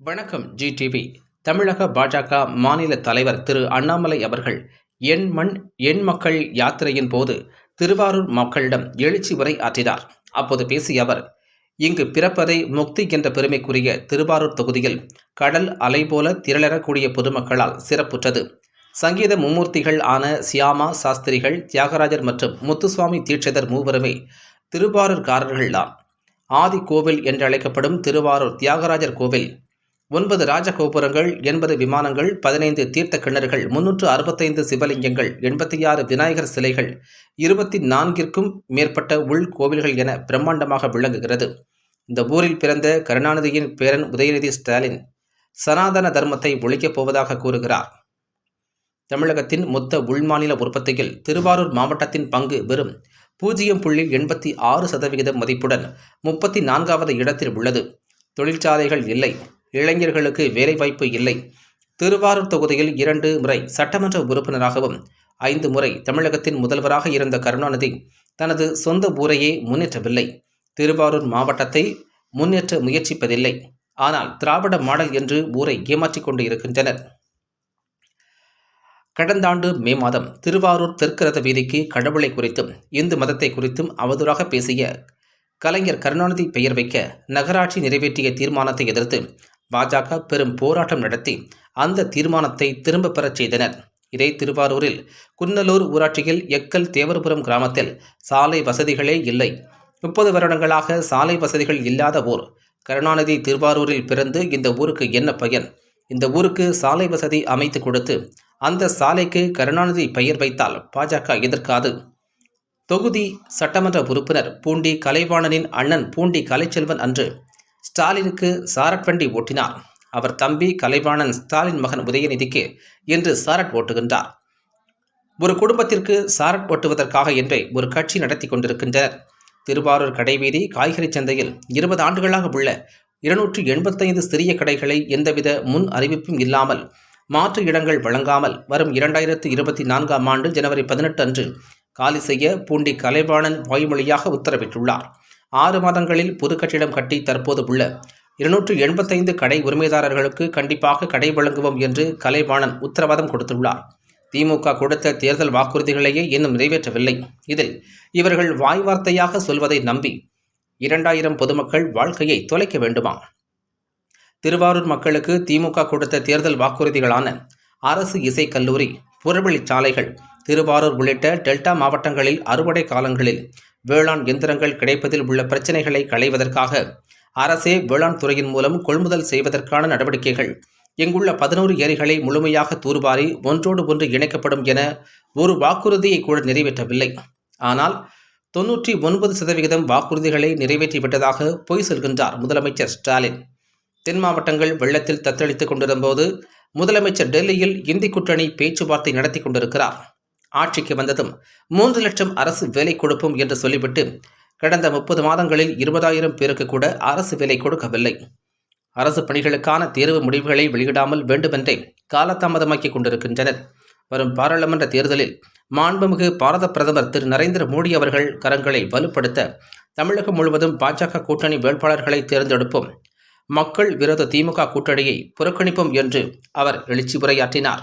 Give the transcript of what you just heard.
வணக்கம் G TV தமிழக பாஜக மாநில தலைவர் திரு அண்ணாமலை அவர்கள் என் மண் எண் மக்கள் யாத்திரையின் போது திருவாரூர் மக்களிடம் எழுச்சி உரை ஆற்றினார். அப்போது பேசிய அவர் இங்கு பிறப்பதை முக்தி என்ற பெருமைக்குரிய திருவாரூர் தொகுதியில் கடல் அலை போல திரளரக்கூடிய பொதுமக்களால் சிறப்புற்றது. சங்கீத மும்மூர்த்திகள் ஆன சியாமா சாஸ்திரிகள் தியாகராஜர் மற்றும் முத்துசுவாமி தீட்சிதர் மூவருமே திருவாரூர்காரர்கள்தான். ஆதி கோவில் என்றழைக்கப்படும் திருவாரூர் தியாகராஜர் கோவில் ஒன்பது ராஜகோபுரங்கள் எண்பது விமானங்கள் பதினைந்து தீர்த்த கிணறுகள் முன்னூற்று அறுபத்தைந்து சிவலிங்கங்கள் எண்பத்தி ஆறு விநாயகர் சிலைகள் இருபத்தி நான்கிற்கும் மேற்பட்ட உள் கோவில்கள் என பிரம்மாண்டமாக விளங்குகிறது. இந்த ஊரில் பிறந்த கருணாநிதியின் பேரன் உதயநிதி ஸ்டாலின் சனாதன தர்மத்தை ஒழிக்கப் போவதாக கூறுகிறார். தமிழகத்தின் மொத்த உள்மாநில உற்பத்தியில் திருவாரூர் மாவட்டத்தின் பங்கு வெறும் பூஜ்ஜியம் புள்ளி எண்பத்தி ஆறு சதவிகிதம் மதிப்புடன் முப்பத்தி நான்காவது இடத்தில் உள்ளது. தொழிற்சாலைகள் இல்லை. இளைஞர்களுக்கு வேலைவாய்ப்பு இல்லை. திருவாரூர் தொகுதியில் இரண்டு முறை சட்டமன்ற உறுப்பினராகவும் ஐந்து முறை தமிழகத்தின் முதல்வராக இருந்த கருணாநிதி தனது சொந்த ஊரையே முன்னேற்றவில்லை. திருவாரூர் மாவட்டத்தை முன்னேற்ற முயற்சிப்பதில்லை. ஆனால் திராவிட மாடல் என்று ஊரை ஏமாற்றிக் கொண்டு இருக்கின்றனர். கடந்த ஆண்டு மே மாதம் திருவாரூர் தெற்கு ரத வீதிக்கு கடவுளை குறித்தும் இந்து மதத்தை குறித்தும் அவதூறாக பேசிய கலைஞர் கருணாநிதி பெயர் வைக்க நகராட்சி நிறைவேற்றிய தீர்மானத்தை எதிர்த்து பாஜக பெரும் போராட்டம் நடத்தி அந்த தீர்மானத்தை திரும்பப் பெறச் செய்தனர். இதை திருவாரூரில் குன்னலூர் ஊராட்சியில் எக்கல் தேவரபுரம் கிராமத்தில் சாலை வசதிகளே இல்லை. முப்பது வருடங்களாக சாலை வசதிகள் இல்லாத ஊர். கருணாநிதி திருவாரூரில் பிறந்து இந்த ஊருக்கு என்ன பயன்? இந்த ஊருக்கு சாலை வசதி அமைத்து கொடுத்து அந்த சாலைக்கு கருணாநிதி பெயர் வைத்தால் பாஜக எதிர்க்காது. தொகுதி சட்டமன்ற உறுப்பினர் பூண்டி கலைவாணனின் அண்ணன் பூண்டி கலைச்செல்வன் அன்று ஸ்டாலினுக்கு சாரட் வண்டி ஓட்டினார். அவர் தம்பி கலைவாணன் ஸ்டாலின் மகன் உதயநிதிக்கு என்று சாரட் ஓட்டுகின்றார். ஒரு குடும்பத்திற்கு சாரட் ஓட்டுவதற்காக என்றே ஒரு கட்சி நடத்தி கொண்டிருக்கின்றனர். திருவாரூர் கடைவீதி காய்கறி சந்தையில் இருபது ஆண்டுகளாக உள்ள இருநூற்று எண்பத்தைந்து சிறிய கடைகளை எந்தவித முன் அறிவிப்பும் இல்லாமல் மாற்று இடங்கள் வழங்காமல் வரும் இரண்டாயிரத்து இருபத்தி நான்காம் ஆண்டு ஜனவரி பதினெட்டு அன்று காலி செய்ய பூண்டி கலைவாணன் வாய்மொழியாக உத்தரவிட்டுள்ளார். ஆறு மாதங்களில் புது கட்டிடம் கட்டி தற்போது உள்ள இருநூற்று எண்பத்தைந்து கடை உரிமைதாரர்களுக்கு கண்டிப்பாக கடை வழங்குவோம் என்று கலைவாணன் உத்தரவாதம் கொடுத்துள்ளார். திமுக கொடுத்த தேர்தல் வாக்குறுதிகளையே இன்னும் நிறைவேற்றவில்லை. இதில் இவர்கள் வாய் வார்த்தையாக சொல்வதை நம்பி இரண்டாயிரம் பொதுமக்கள் வாழ்க்கையை தொலைக்க வேண்டுமா? திருவாரூர் மக்களுக்கு திமுக கொடுத்த தேர்தல் வாக்குறுதிகளான அரசு இசைக்கல்லூரி புறவழிச்சாலைகள் திருவாரூர் உள்ளிட்ட டெல்டா மாவட்டங்களில் அறுவடை காலங்களில் வேளாண் எந்திரங்கள் கிடைப்பதில் உள்ள பிரச்சினைகளை களைவதற்காக அரசே வேளாண் துறையின் மூலம் கொள்முதல் செய்வதற்கான நடவடிக்கைகள். இங்குள்ள பதினோரு ஏரிகளை முழுமையாக தூர்வாரி ஒன்றோடு ஒன்று இணைக்கப்படும் என ஒரு வாக்குறுதியை கூட நிறைவேற்றவில்லை. ஆனால் தொன்னூற்றி ஒன்பது சதவிகிதம் வாக்குறுதிகளை நிறைவேற்றிவிட்டதாக பொய் சொல்கின்றார் முதலமைச்சர் ஸ்டாலின். தென் மாவட்டங்கள் வெள்ளத்தில் தத்தளித்துக் கொண்டிருந்தபோது முதலமைச்சர் டெல்லியில் இந்தி கூட்டணி பேச்சுவார்த்தை நடத்தி கொண்டிருக்கிறார். ஆட்சிக்கு வந்ததும் மூன்று லட்சம் அரசு வேலை கொடுப்போம் என்று சொல்லிவிட்டு கடந்த முப்பது மாதங்களில் இருபதாயிரம் பேருக்கு கூட அரசு வேலை கொடுக்கவில்லை. அரசு பணிகளுக்கான தேர்வு முடிவுகளை வெளியிடாமல் வேண்டுமென்றே காலதாமதமாக்கிக் கொண்டிருக்கின்றனர். வரும் பாராளுமன்ற தேர்தலில் மாண்புமிகு பாரத பிரதமர் திரு. நரேந்திர மோடி அவர்கள் கரங்களை வலுப்படுத்த தமிழகம் முழுவதும் பாஜக கூட்டணி வேட்பாளர்களை தேர்ந்தெடுப்போம். மக்கள் விரோத திமுக கூட்டணியை புறக்கணிப்போம் என்று அவர் எழுச்சி உரையாற்றினார்.